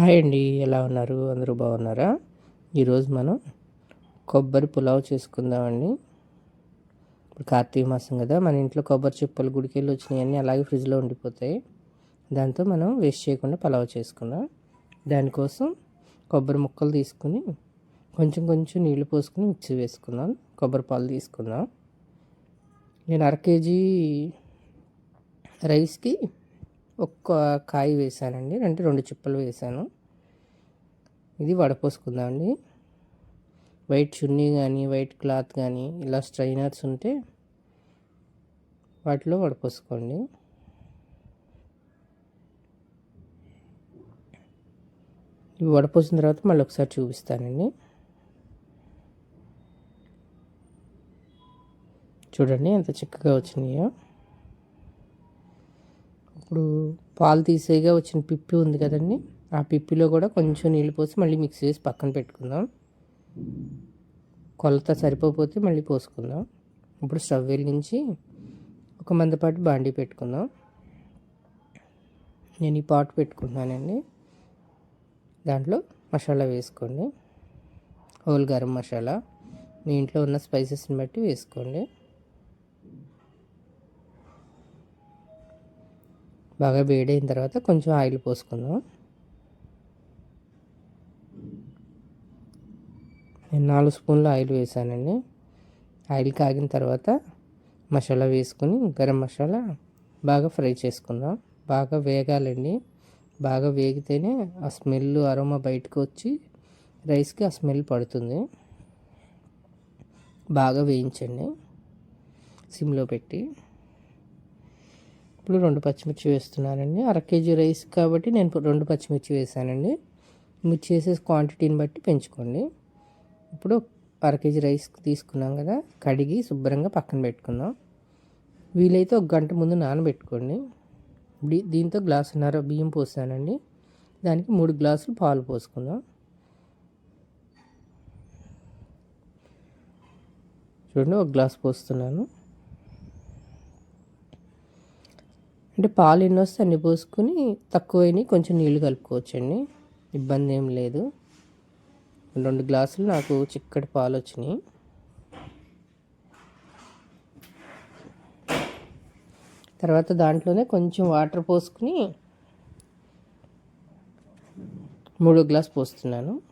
Hi అండి ఎలా ఉన్నారు? అందరూ బాగున్నారా? ఈరోజు మనం కొబ్బరి పులావ్ చేసుకుందామండి. ఇప్పుడు కార్తీక మాసం కదా మన ఇంట్లో కొబ్బరి చిప్పలు గుడికెళ్ళి వచ్చినాయన్నీ అలాగే ఫ్రిడ్జ్లో ఉండిపోతాయి. దాంతో మనం వేస్ట్ చేయకుండా పులావ్ చేసుకుందాం. దానికోసం కొబ్బరి ముక్కలు తీసుకుని కొంచెం కొంచెం నీళ్ళు పోసుకుని మిక్సీ వేసుకుందాం. కొబ్బరి పాలు తీసుకుందాం. నేను అర కేజీ రైస్కి ఒక్క కాయ వేసానండి అంటే రెండు చిప్పలు వేసాను ఇది వడపోసుకుందామండి. వైట్ చున్నీ కానీ వైట్ క్లాత్ కానీ ఇలా స్ట్రైనర్స్ ఉంటే వాటిలో వడపోసుకోండి. ఇవి వడపోసిన తర్వాత మళ్ళీ ఒకసారి చూపిస్తానండి. చూడండి ఎంత చిక్కగా వచ్చినాయో. ఇప్పుడు పాలు తీసేగా వచ్చిన పిప్పి ఉంది కదండి ఆ పిప్పిలో కూడా కొంచెం నీళ్ళు పోసి మళ్ళీ మిక్స్ చేసి పక్కన పెట్టుకుందాం. కొలత సరిపోతే మళ్ళీ పోసుకుందాం. ఇప్పుడు స్టవ్ వెలిగించి ఒక మందపాటు బాండీ పెట్టుకుందాం. నేను ఈ పాట్ పెట్టుకుంటున్నానండి. దాంట్లో మసాలా వేసుకోండి. హోల్ గరం మసాలా. మీ ఇంట్లో ఉన్న స్పైసెస్ని బట్టి వేసుకోండి. బాగా వేడైన తర్వాత కొంచెం ఆయిల్ పోసుకుందాం. నేను నాలుగు స్పూన్లు ఆయిల్ వేసానండి. ఆయిల్ కాగిన తర్వాత మసాలా వేసుకుని గరం మసాలా బాగా ఫ్రై చేసుకుందాం. బాగా వేగాలండి. బాగా వేగితేనే ఆ స్మెల్ అరోమా బయటకు వచ్చి రైస్కి ఆ స్మెల్ పడుతుంది. బాగా వేయించండి. సిమ్లో పెట్టి. ఇప్పుడు రెండు పచ్చిమిర్చి వేస్తున్నానండి. అర కేజీ రైస్ కాబట్టి నేను రెండు పచ్చిమిర్చి వేసానండి. మీరు చేసే క్వాంటిటీని బట్టి పెంచుకోండి. ఇప్పుడు అర కేజీ రైస్ తీసుకున్నాం కదా కడిగి శుభ్రంగా పక్కన పెట్టుకుందాం. వీలైతే ఒక గంట ముందు నానబెట్టుకోండి. దీంతో గ్లాసున్నర బియ్యం పోసానండి. దానికి మూడు గ్లాసులు పాలు పోసుకుందాం. చూడండి ఒక గ్లాస్ పోస్తున్నాను. అంటే పాలు ఎన్ని వస్తే అన్ని పోసుకొని తక్కువైనవి కొంచెం నీళ్ళు కలుపుకోవచ్చండి. ఇబ్బంది ఏం లేదు. రెండు గ్లాసులు నాకు చిక్కటి పాలు వచ్చినాయి. తర్వాత దాంట్లోనే కొంచెం వాటర్ పోసుకుని మూడో గ్లాస్ పోస్తున్నాను.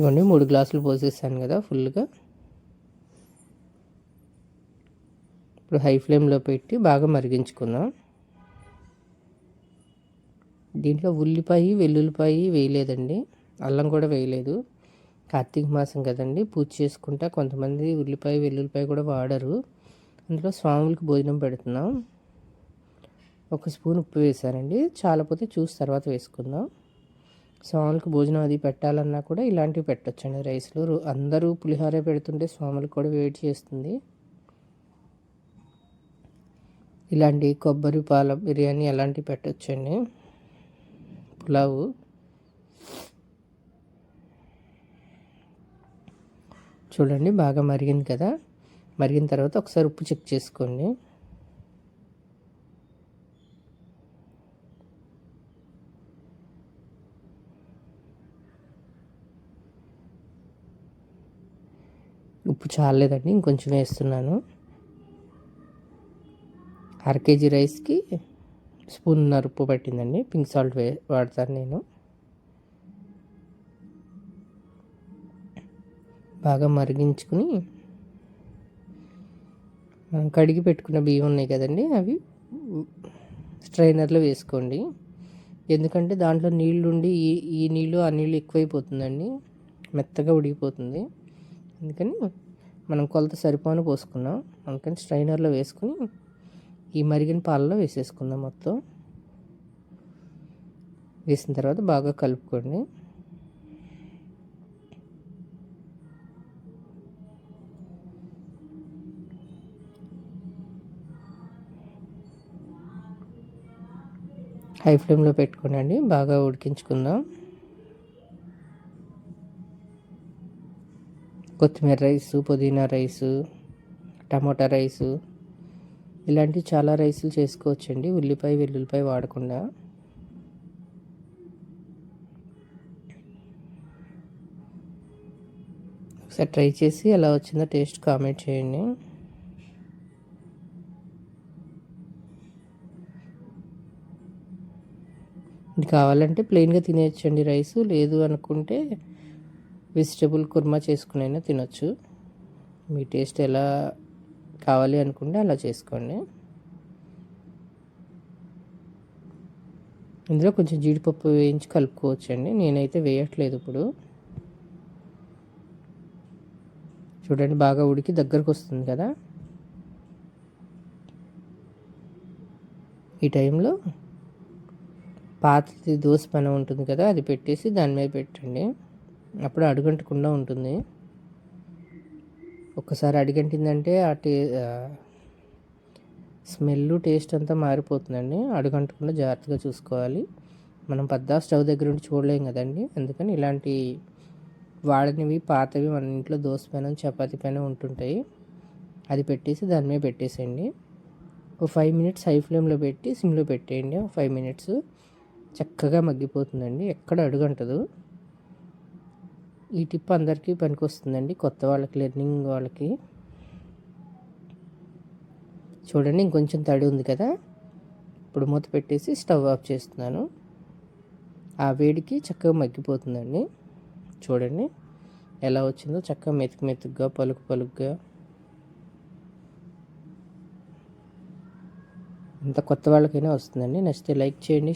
ఇవ్వండి మూడు గ్లాసులు పోసేసాను కదా ఫుల్గా. ఇప్పుడు హై ఫ్లేమ్లో పెట్టి బాగా మరిగించుకుందాం. దీంట్లో ఉల్లిపాయ వెల్లుల్లిపాయ వేయలేదండి. అల్లం కూడా వేయలేదు. కార్తీక మాసం కదండి పూజ చేసుకుంటా కొంతమంది ఉల్లిపాయ వెల్లుల్లిపాయ కూడా వాడరు. అందులో స్వాములకి భోజనం పెడుతున్నాం. ఒక స్పూన్ ఉప్పు వేసానండి. చాలపోతే చూసి తర్వాత వేసుకుందాం. స్వాములకు భోజనం అది పెట్టాలన్నా కూడా ఇలాంటివి పెట్టొచ్చండి. రైస్లు అందరూ పులిహోర పెడుతుంటే స్వాములకు కూడా వెయిట్ చేస్తుంది. ఇలాంటి కొబ్బరి పాల బిర్యానీ అలాంటివి పెట్టొచ్చండి. పులావు. చూడండి బాగా మరిగింది కదా. మరిగిన తర్వాత ఒకసారి ఉప్పు చెక్ చేసుకోండి. ఉప్పు చాలేదండి ఇంకొంచెం వేస్తున్నాను. అర కేజీ రైస్కి స్పూన్ ఉప్పు పట్టిందండి పింక్ సాల్ట్ వే వాడతాను నేను. బాగా మరిగించుకుని మనం కడిగి పెట్టుకున్న బియ్యం ఉన్నాయి కదండి అవి స్ట్రైనర్లో వేసుకోండి. ఎందుకంటే దాంట్లో నీళ్ళు ఉండి ఈ ఈ నీళ్ళు ఆ నీళ్ళు ఎక్కువైపోతుందండి మెత్తగా ఉడికిపోతుంది. అందుకని మనం కొలత సరిపోని పోసుకున్నాం. అందుకని స్ట్రైనర్లో వేసుకుని ఈ మరిగిన పాలలో వేసేసుకుందాం మొత్తం. వేసిన తర్వాత బాగా కలుపుకోండి. హై ఫ్లేమ్లో పెట్టుకోండి బాగా ఉడికించుకుందాం. కొత్తిమీర రైసు పుదీనా రైసు టమోటా రైసు ఇలాంటి చాలా రైసులు చేసుకోవచ్చండి. ఉల్లిపాయ వెల్లుల్లిపాయ వాడకుండా. ఒకసారి ట్రై చేసి ఎలా వచ్చిందో టేస్ట్ కామెంట్ చేయండి. ఇది కావాలంటే ప్లెయిన్గా తినేయచ్చండి రైసు. లేదు అనుకుంటే వెజిటబుల్ కుర్మా చేసుకునైనా తినొచ్చు. మీ టేస్ట్ ఎలా కావాలి అనుకుంటే అలా చేసుకోండి. ఇందులో కొంచెం జీడిపప్పు వేయించి కలుపుకోవచ్చండి. నేనైతే వేయట్లేదు ఇప్పుడు. చూడండి బాగా ఉడికి దగ్గరకు వస్తుంది కదా. ఈ టైంలో పాతది దోశ పని ఉంటుంది కదా అది పెట్టేసి దాని మీద పెట్టండి. అప్పుడు అడుగంటకుండా ఉంటుంది. ఒక్కసారి అడిగంటిందంటే ఆ టే స్మెల్ టేస్ట్ అంతా మారిపోతుందండి. అడుగంటకుండా జాగ్రత్తగా చూసుకోవాలి. మనం పెద్ద స్టవ్ దగ్గర ఉండి చూడలేం కదండి. అందుకని ఇలాంటి వాడనివి పాతవి మన ఇంట్లో దోశ పైన చపాతి పైన ఉంటుంటాయి. అది పెట్టేసి దాని మీద పెట్టేసేయండి. ఒక ఫైవ్ మినిట్స్ హై ఫ్లేమ్లో పెట్టి సిమ్లో పెట్టేయండి. ఒక ఫైవ్ మినిట్స్ చక్కగా మగ్గిపోతుందండి. ఎక్కడ అడుగంటదు. ఈ టిప్ అందరికీ పనికొస్తుందండి. కొత్త వాళ్ళకి లెర్నింగ్ వాళ్ళకి. చూడండి ఇంకొంచెం తడి ఉంది కదా. ఇప్పుడు మూత పెట్టేసి స్టవ్ ఆఫ్ చేస్తున్నాను. ఆ వేడికి చక్కగా మగ్గిపోతుందండి. చూడండి ఎలా వచ్చిందో చక్కగా మెతుకు మెతుకుగా పలుకు పలుకుగా. ఇంత కొత్త వాళ్ళకైనా వస్తుందండి. నచ్చితే లైక్ చేయండి